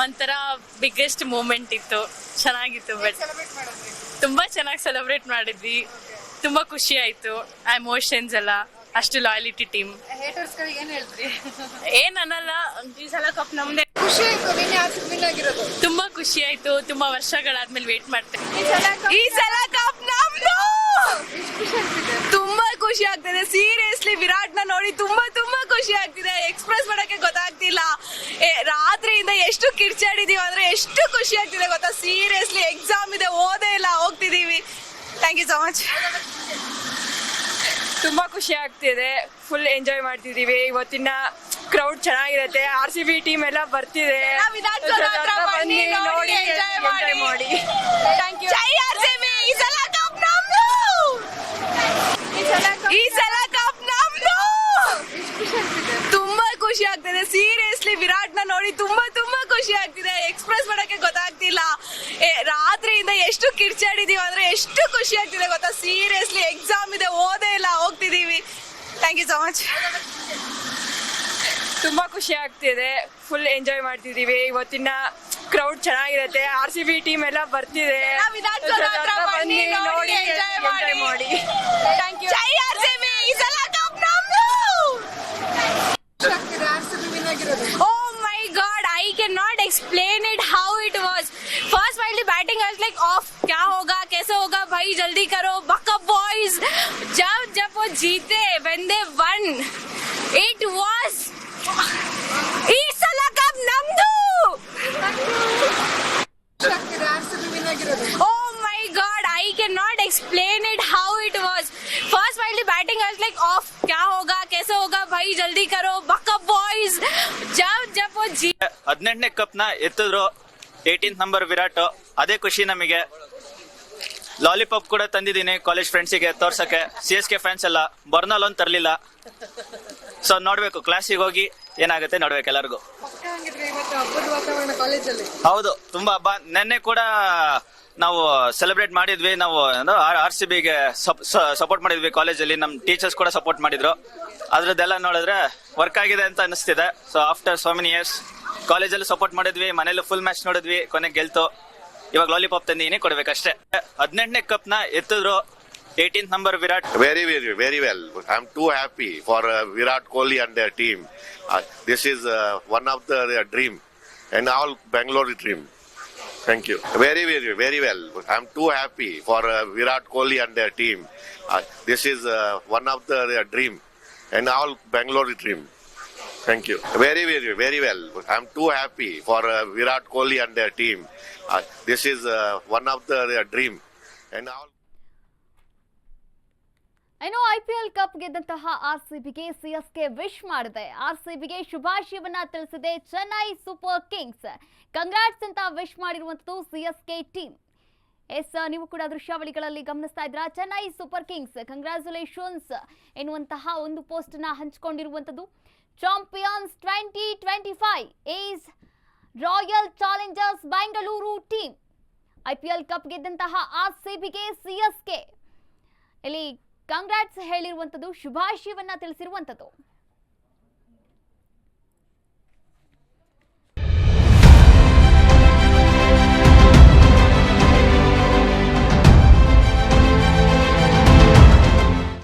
ಒಂಥರ biggest moment ಇತ್ತು. ಚೆನ್ನಾಗಿತ್ತು ಬಟ್ ತುಂಬಾ ಚೆನ್ನಾಗಿ ಸೆಲೆಬ್ರೇಟ್ ಮಾಡಿದ್ವಿ. ತುಂಬಾ ಖುಷಿ ಆಯ್ತು ಎಮೋಷನ್ಸ್ ಎಲ್ಲ ಅಷ್ಟು ಲಾಯಲಿಟಿ ಟೀಮ್ ಏನ್ ಅನ್ನಲ್ಲ ಈ ಸಲ ಕಪ್ ನಮ್ದೆ. ಖುಷಿ ಆಯ್ತು ತುಂಬಾ ಖುಷಿ ಆಯ್ತು ತುಂಬಾ ವರ್ಷಗಳಾದ್ಮೇಲೆ ವೇಟ್ ಮಾಡ್ತೇವೆ ಈ ಸಲ cup ಈ ಸಲ ಕಪ್ ನಮ್ದು ಎಷ್ಟ್ ಖುಷಿ ಆಗ್ತಿದೆ ತುಂಬಾ ಖುಷಿ ಆಗ್ತಿದೆ ಸೀರಿಯಸ್ಲಿ ವಿರಾಟ್ನ ನೋಡಿ ತುಂಬಾ ತುಂಬಾ ಖುಷಿ ಆಗ್ತಿದೆ ಎಕ್ಸ್ಪ್ರೆಸ್ ಮಾಡಕ್ಕೆ ಗೊತ್ತಾಗ್ತಿಲ್ಲ ಏ, ರಾತ್ರಿಯಿಂದ ಎಷ್ಟು ಕಿರ್ಚಾಡಿದೀವಿ ಅಂದ್ರೆ ಎಷ್ಟು ಖುಷಿ ಆಗ್ತಿದೆ ಗೊತ್ತಾ? ಸೀರಿಯಸ್ಲಿ ಎಕ್ಸಾಮ್ ಇದೆ ಓದೇ ಇಲ್ಲ ಹೋಗ್ತಿದೀವಿ. ಥ್ಯಾಂಕ್ ಯು ಸೊ ಮಚ್ ತುಂಬಾ ಖುಷಿ ಆಗ್ತಿದೆ. ಫುಲ್ ಎಂಜಾಯ್ ಮಾಡ್ತಿದೀವಿ. ಇವತ್ತಿನ ಕ್ರೌಡ್ ಚೆನ್ನಾಗಿರುತ್ತೆ. ಆರ್ ಸಿ ಬಿ ಟೀಮ್ ಎಲ್ಲ ಬರ್ತಿದೆ. ಬನ್ನಿ, ನೋಡಿ, ಎಂಜಾಯ್ ಮಾಡಿ. Thank you. ಜೈ! ಈ ಸಲ ಕಪ್ ನಮ್ದು! ಈ ಸಲ ಕಪ್ ನಮ್ದು! ತುಂಬಾ ಖುಷಿ ಆಗ್ತಿದೆ. ಸೀರಿಯಸ್ಲಿ ವಿರಾಟ್ನ ನೋಡಿ ತುಂಬಾ ತುಂಬಾ ಖುಷಿ ಆಗ್ತಿದೆ. ಎಕ್ಸ್ಪ್ರೆಸ್ ಮಾಡಕ್ಕೆ ಗೊತ್ತಾಗ್ತಿಲ್ಲ. ರಾತ್ರಿಯಿಂದ ಎಷ್ಟು ಕಿರ್ಚಾಡಿದೀವಿ ಅಂದ್ರೆ ಎಷ್ಟು ಖುಷಿ ಆಗ್ತಿದೆ ಗೊತ್ತಾ? ಸೀರಿಯಸ್ಲಿ ಎಕ್ಸಾಮ್ ಇದೆ ಓದೇ ಇಲ್ಲ ಹೋಗ್ತಿದೀವಿ. ಥ್ಯಾಂಕ್ ಯು ಸೊ ಮಚ್ ತುಂಬಾ ಖುಷಿ ಆಗ್ತಿದೆ. ಫುಲ್ ಎಂಜಾಯ್ ಮಾಡ್ತಿದೀವಿ. ಇವತ್ತಿನ ಕ್ರೌಡ್ ಚೆನ್ನಾಗಿರುತ್ತೆ. ಆರ್ ಸಿ ಬಿ ಟೀಮ್ ಎಲ್ಲ ಬರ್ತಿದೆ. ನೋಡಿ, enjoy ಮಾಡಿ. Thank you. Explain it how it was first wild batting I like off क्या होगा? कैसे होगा? भाई, जल्दी करो। बकअप बॉयज़ जब जब वो जीते when they won it was it's explain it how it was. First, while the batting, I was like, off, क्या होगा? भाई जल्दी करो बकअप boys. जब जब वो जी ಹದಿನೆಂಟನೇ ಕಪ್ನ ಎತ್ತಿದ್ರು ಏಯ್ಟೀನ್ತ್ ನಂಬರ್ ವಿರಾಟ್ ಅದೇ ಖುಷಿ ನಮಗೆ ಲಾಲಿಪಾಪ್ ಕೂಡ ತಂದಿದ್ದೀನಿ ಕಾಲೇಜ್ ಫ್ರೆಂಡ್ಸಿಗೆ ತೋರ್ಸಕ್ಕೆ ಸಿ ಎಸ್ ಕೆ ಫ್ಯಾನ್ಸ್ ಎಲ್ಲ ಬರ್ನಾಲ್ ಒಂದು ತರಲಿಲ್ಲ ಸೊ ನೋಡ್ಬೇಕು ಕ್ಲಾಸಿಗೆ ಹೋಗಿ ಏನಾಗುತ್ತೆ ನೋಡ್ಬೇಕು ಎಲ್ಲರಿಗೂ ಪಕ್ಕ ಹಂಗಿದ್ರೆ ಇವತ್ತು ಹಬ್ಬದ ವಾತಾವರಣ ಕಾಲೇಜಲ್ಲಿ ಹೌದು ತುಂಬಾ ಹಬ್ಬ ನೆನ್ನೆ ಕೂಡ ನಾವು ಸೆಲೆಬ್ರೇಟ್ ಮಾಡಿದ್ವಿ. ನಾವು ಆರ್ ಸಿ ಬಿಗೆ ಸಪೋರ್ಟ್ ಮಾಡಿದ್ವಿ ಕಾಲೇಜಲ್ಲಿ ನಮ್ಮ ಟೀಚರ್ಸ್ ಕೂಡ ಸಪೋರ್ಟ್ ಮಾಡಿದ್ರು. ಅದ್ರದ್ದೆಲ್ಲ ನೋಡಿದ್ರೆ ವರ್ಕ್ ಆಗಿದೆ ಅಂತ ಅನಿಸ್ತಿದೆ so after so many years ಕಾಲೇಜಲ್ಲಿ ಸಪೋರ್ಟ್ ಮಾಡಿದ್ವಿ. ಮನೇಲಿ ಫುಲ್ ಮ್ಯಾಚ್ ನೋಡಿದ್ವಿ. ಕೊನೆಗೆ ಗೆಲ್ತು. ಇವಾಗ ಲಾಲಿಪಾಪ್ ತಂದಿನಿ ಕೊಡ್ಬೇಕಷ್ಟೇ. ಹದಿನೆಂಟನೇ ಕಪ್ನ ಎತ್ತಿದ್ರು. Eighteen number Virat. Very very very well I am too happy for Virat Kohli and team this is one of the one of all Bengaluru dream, Thank you. Very, very, very well. I'm too happy for uh, Virat Kohli and their team. Uh, this is uh, one of the their dream, and all Bangalore dream. Thank you. Very, very, very well. I'm too happy for uh, Virat Kohli and their team. Uh, this is uh, one of the their dream, and all. ಇನ್ನು IPL cup ಗೆದ್ದಂತಹ R ಸಿಬಿಗೆ CSK wish ಮಾಡಿದೆ. R ಸಿಬಿಗೆ ಶುಭಾಶಯವನ್ನ ತಿಳಿಸಿದೆ Chennai super kings. Congrats ಅಂತ wish ಮಾಡಿರುವಂತದ್ದು CSK team. S, ನೀವು ಕೂಡ ದೃಶ್ಯಾವಳಿಗಳಲ್ಲಿ ಗಮನಿಸ್ತಾ ಇದ್ರ ಚೆನ್ನೈ ಸೂಪರ್ ಕಿಂಗ್ಸ್ ಕಂಗ್ರ್ಯಾಚುಲೇಷನ್ಸ್ ಎನ್ನುವಂತಹ ಒಂದು ಪೋಸ್ಟ್ನ ಹಂಚಿಕೊಂಡಿರುವಂತದ್ದು champions twenty twenty five is royal challengers Bengaluru team IPL cup ಗೆದ್ದಂತಹ R ಸಿಬಿಗೆ ಸಿಎಸ್ಕೆ ಇಲ್ಲಿ ಕಂಗ್ರಾಟ್ಸ್ ಹೇಳಿರುವಂಥದ್ದು ಶುಭಾಶಯವನ್ನ ತಿಳಿಸಿರುವಂಥದ್ದು.